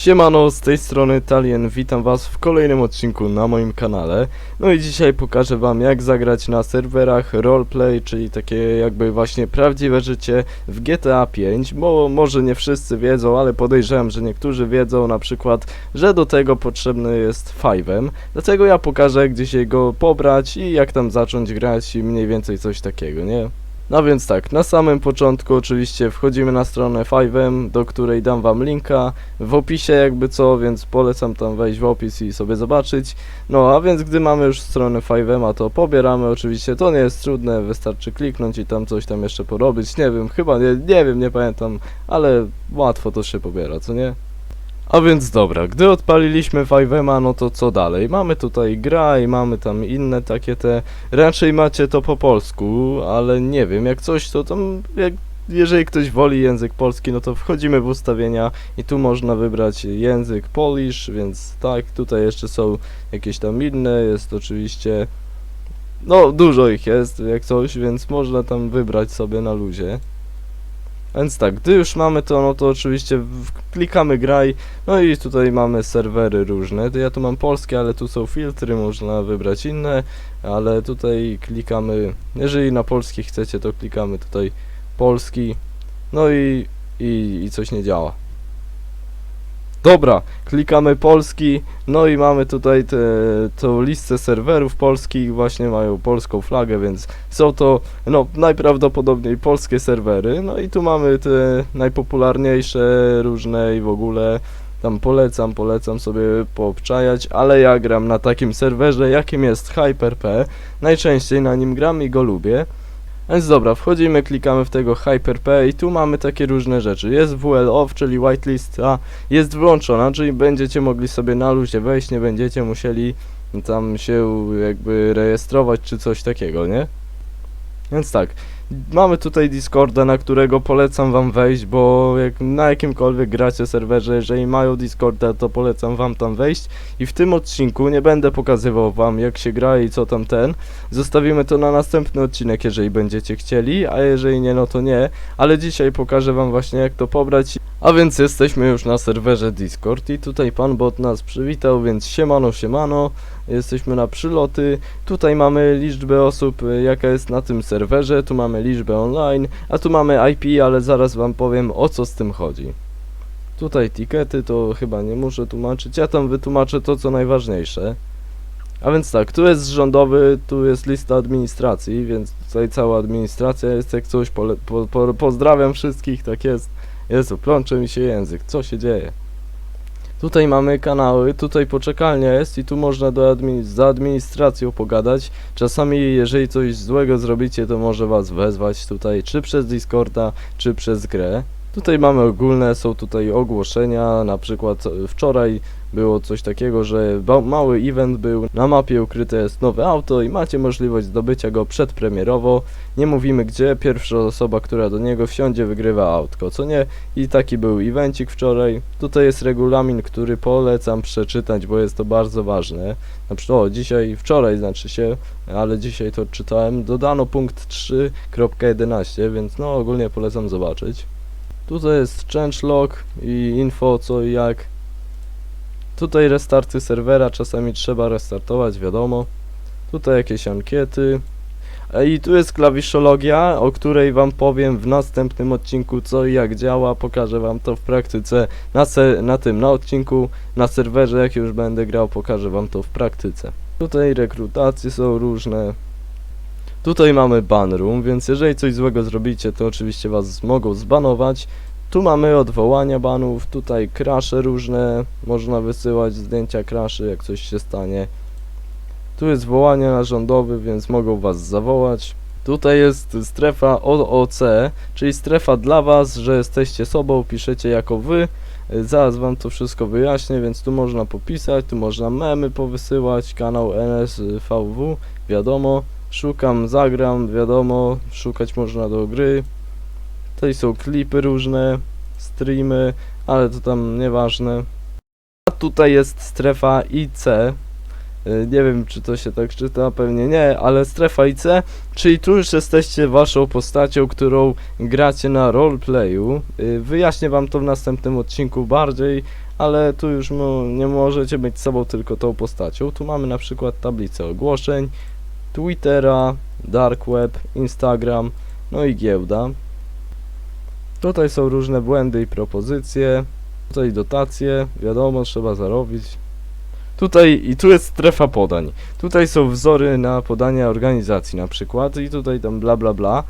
Siemano, z tej strony Talien, witam was w kolejnym odcinku na moim kanale. No i dzisiaj pokażę wam jak zagrać na serwerach roleplay, czyli takie jakby właśnie prawdziwe życie w GTA 5, bo może nie wszyscy wiedzą, ale podejrzewam, że niektórzy wiedzą na przykład, że do tego potrzebny jest Five'em. Dlatego ja pokażę gdzie się go pobrać i jak tam zacząć grać i mniej więcej coś takiego, nie? No więc tak, na samym początku oczywiście wchodzimy na stronę Five'em, do której dam wam linka w opisie jakby co, więc polecam tam wejść w opis i sobie zobaczyć. No a więc gdy mamy już stronę Five'ema, to pobieramy oczywiście, to nie jest trudne, wystarczy kliknąć i tam coś tam jeszcze porobić, nie wiem, chyba, nie, nie wiem, nie pamiętam, ale łatwo to się pobiera, co nie? A więc dobra, gdy odpaliliśmy Five'ema, no to co dalej? Mamy tutaj gra i mamy tam inne takie te... Raczej macie to po polsku, ale nie wiem, jak coś to tam... Jak, jeżeli ktoś woli język polski, no to wchodzimy w ustawienia i tu można wybrać język Polish, więc tak, tutaj jeszcze są jakieś tam inne, jest oczywiście... No, dużo ich jest, jak coś, więc można tam wybrać sobie na luzie. Więc tak, gdy już mamy to, no to oczywiście klikamy graj, no i tutaj mamy serwery różne. Ja tu mam polskie, ale tu są filtry, można wybrać inne, ale tutaj klikamy, jeżeli na polski chcecie, to klikamy tutaj polski, no i, i, i coś nie działa. Dobra, klikamy polski, no i mamy tutaj tą listę serwerów polskich, właśnie mają polską flagę, więc są to no najprawdopodobniej polskie serwery, no i tu mamy te najpopularniejsze różne i w ogóle. Tam polecam, polecam sobie poobczajać, ale ja gram na takim serwerze, jakim jest Hyper-P, najczęściej na nim gram i go lubię. Więc dobra, wchodzimy, klikamy w tego Hyper-P i tu mamy takie różne rzeczy. Jest WL off, czyli whitelista, jest włączona, czyli będziecie mogli sobie na luzie wejść, nie będziecie musieli tam się jakby rejestrować czy coś takiego, nie? Więc tak, mamy tutaj Discorda, na którego polecam wam wejść, bo jak na jakimkolwiek gracie serwerze, jeżeli mają Discorda, to polecam wam tam wejść. I w tym odcinku nie będę pokazywał wam jak się gra i co tam ten, zostawimy to na następny odcinek, jeżeli będziecie chcieli, a jeżeli nie, no to nie, ale dzisiaj pokażę wam właśnie jak to pobrać, a więc jesteśmy już na serwerze Discord i tutaj pan bot nas przywitał, więc siemano, siemano, jesteśmy na przyloty, tutaj mamy liczbę osób, y, jaka jest na tym serwerze, tu mamy liczbę online, a tu mamy IP, ale zaraz wam powiem o co z tym chodzi. Tutaj tikety to chyba nie muszę tłumaczyć, ja tam wytłumaczę to co najważniejsze. A więc tak, tu jest rządowy, tu jest lista administracji, więc tutaj cała administracja jest jak coś, po, po, pozdrawiam wszystkich, tak jest. Jezu, plącze mi się język, co się dzieje? Tutaj mamy kanały, tutaj poczekalnia jest i tu można do admin z administracją pogadać. Czasami jeżeli coś złego zrobicie, to może was wezwać tutaj, czy przez Discorda, czy przez grę. Tutaj mamy ogólne, są tutaj ogłoszenia, na przykład wczoraj było coś takiego, że mały event był, na mapie ukryte jest nowe auto i macie możliwość zdobycia go przedpremierowo. Nie mówimy gdzie, pierwsza osoba, która do niego wsiądzie, wygrywa autko, co nie? I taki był evencik wczoraj. Tutaj jest regulamin, który polecam przeczytać, bo jest to bardzo ważne. Na przykład, o, dzisiaj, wczoraj znaczy się, ale dzisiaj to czytałem, dodano punkt 3.11, więc no ogólnie polecam zobaczyć. Tutaj jest changelog i info co i jak. Tutaj restarty serwera, czasami trzeba restartować, wiadomo. Tutaj jakieś ankiety. E, I tu jest klawiszologia, o której wam powiem w następnym odcinku co i jak działa. Pokażę wam to w praktyce na, na tym, na odcinku, na serwerze jak już będę grał, pokażę wam to w praktyce. Tutaj rekrutacje są różne. Tutaj mamy ban room, więc jeżeli coś złego zrobicie, to oczywiście was mogą zbanować. Tu mamy odwołania banów, tutaj crashe różne, można wysyłać zdjęcia crashy, jak coś się stanie. Tu jest wołanie na rządowy, więc mogą was zawołać. Tutaj jest strefa OOC, czyli strefa dla was, że jesteście sobą, piszecie jako wy. Zaraz wam to wszystko wyjaśnię, więc tu można popisać, tu można memy powysyłać, kanał NSVW, wiadomo. Szukam, zagram, wiadomo, szukać można do gry. Tutaj są klipy różne, streamy, ale to tam nieważne. A tutaj jest strefa IC. Y, Nie wiem, czy to się tak czyta, pewnie nie, ale strefa IC, czyli tu już jesteście waszą postacią, którą gracie na roleplayu. Y, Wyjaśnię wam to w następnym odcinku bardziej, ale tu już nie możecie być sobą tylko tą postacią. Tu mamy na przykład tablicę ogłoszeń, Twittera, Dark Web, Instagram, no i giełda. Tutaj są różne błędy i propozycje, tutaj dotacje, wiadomo, trzeba zarobić. Tutaj i tu jest strefa podań. Tutaj są wzory na podania organizacji na przykład i tutaj tam bla bla bla.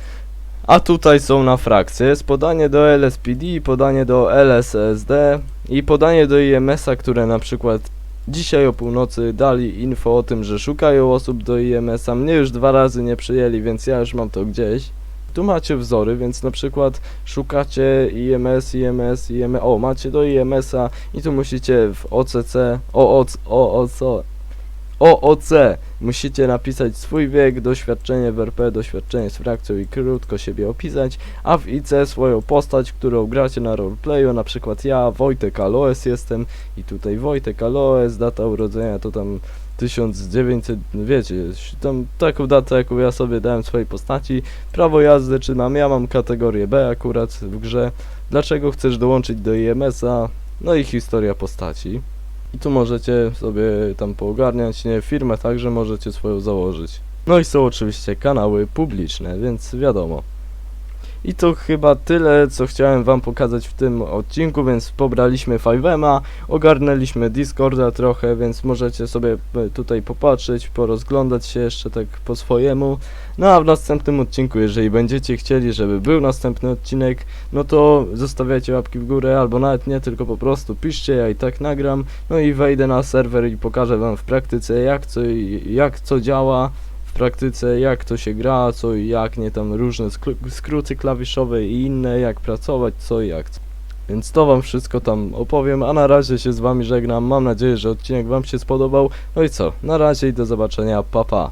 A tutaj są na frakcje. Jest podanie do LSPD, podanie do LSSD i podanie do IMS-a, które na przykład dzisiaj o północy dali info o tym, że szukają osób do IMS-a. Mnie już dwa razy nie przyjęli, więc ja już mam to gdzieś. Tu macie wzory, więc na przykład szukacie IMS, IMS, IMS. O, macie do IMS-a i tu musicie w OCC, OOC, OOC, OOC musicie napisać swój wiek, doświadczenie w RP, doświadczenie z frakcją i krótko siebie opisać, a w IC swoją postać, którą gracie na roleplayu, na przykład ja, Wojtek Aloes jestem i tutaj Wojtek Aloes, data urodzenia to tam 1900, wiecie, tam taką datę, jaką ja sobie dałem swojej postaci, prawo jazdy, czy mam, ja mam kategorię B akurat w grze, dlaczego chcesz dołączyć do IMS-a, no i historia postaci. I tu możecie sobie tam poogarniać, nie, firmę także możecie swoją założyć. No i są oczywiście kanały publiczne, więc wiadomo. I to chyba tyle, co chciałem wam pokazać w tym odcinku, więc pobraliśmy 5M'a, ogarnęliśmy Discorda trochę, więc możecie sobie e, tutaj popatrzeć, porozglądać się jeszcze tak po swojemu. No a w następnym odcinku, jeżeli będziecie chcieli, żeby był następny odcinek, no to zostawiajcie łapki w górę, albo nawet nie, tylko po prostu piszcie, ja i tak nagram. No i wejdę na serwer i pokażę wam w praktyce jak co, jak co działa w praktyce, jak to się gra, co i jak, nie tam różne skr- skróty klawiszowe i inne, jak pracować, co i jak. Więc to wam wszystko tam opowiem, a na razie się z wami żegnam. Mam nadzieję, że odcinek wam się spodobał. No i co, na razie i do zobaczenia, pa pa.